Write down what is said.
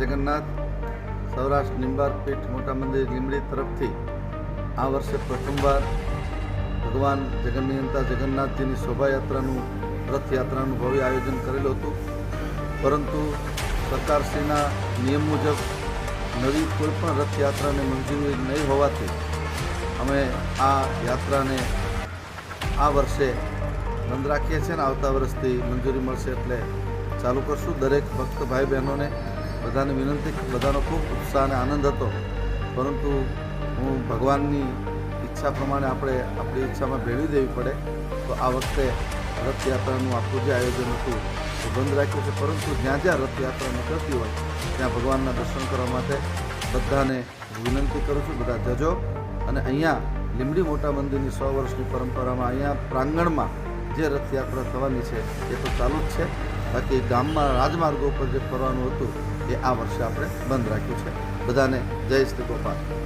જગન્નાથ. સૌરાષ્ટ્ર નિંબાર પીઠ મોટા મંદિર લીમડી તરફથી આ વર્ષે પ્રથમવાર ભગવાન જગન્નિયંતા જગન્નાથજીની શોભાયાત્રાનું રથયાત્રાનું ભવ્ય આયોજન કરેલું હતું. પરંતુ સરકારશ્રીના નિયમ મુજબ નવી કોઈ પણ રથયાત્રાને મંજૂરી નહીં હોવાથી અમે આ યાત્રાને આ વર્ષે બંધ રાખીએ છીએ ને આવતા વર્ષથી મંજૂરી મળશે એટલે ચાલુ કરશું. દરેક ભક્ત ભાઈ બહેનોને બધાને વિનંતી બધાનો ખૂબ ઉત્સાહ અને આનંદ હતો. પરંતુ હું ભગવાનની ઈચ્છા પ્રમાણે આપણે આપણી ઈચ્છામાં ભેળવી દેવી પડે. તો આ વખતે રથયાત્રાનું આખું જે આયોજન હતું એ બંધ રાખ્યું છે. પરંતુ જ્યાં જ્યાં રથયાત્રા નીકળતી હોય, ત્યાં ભગવાનના દર્શન કરવા માટે બધાને વિનંતી કરું છું. બધા જજો. અને અહીંયા લીમડી મોટા મંદિરની સો વર્ષની પરંપરામાં અહીંયા પ્રાંગણમાં જે રથયાત્રા થવાની છે એ તો ચાલુ જ છે. બાકી ગામમાં રાજમાર્ગો પર જે ફરવાનું હતું એ આ વર્ષે આપણે બંધ રાખ્યું છે. બધાને જય શ્રી ગોપાલ.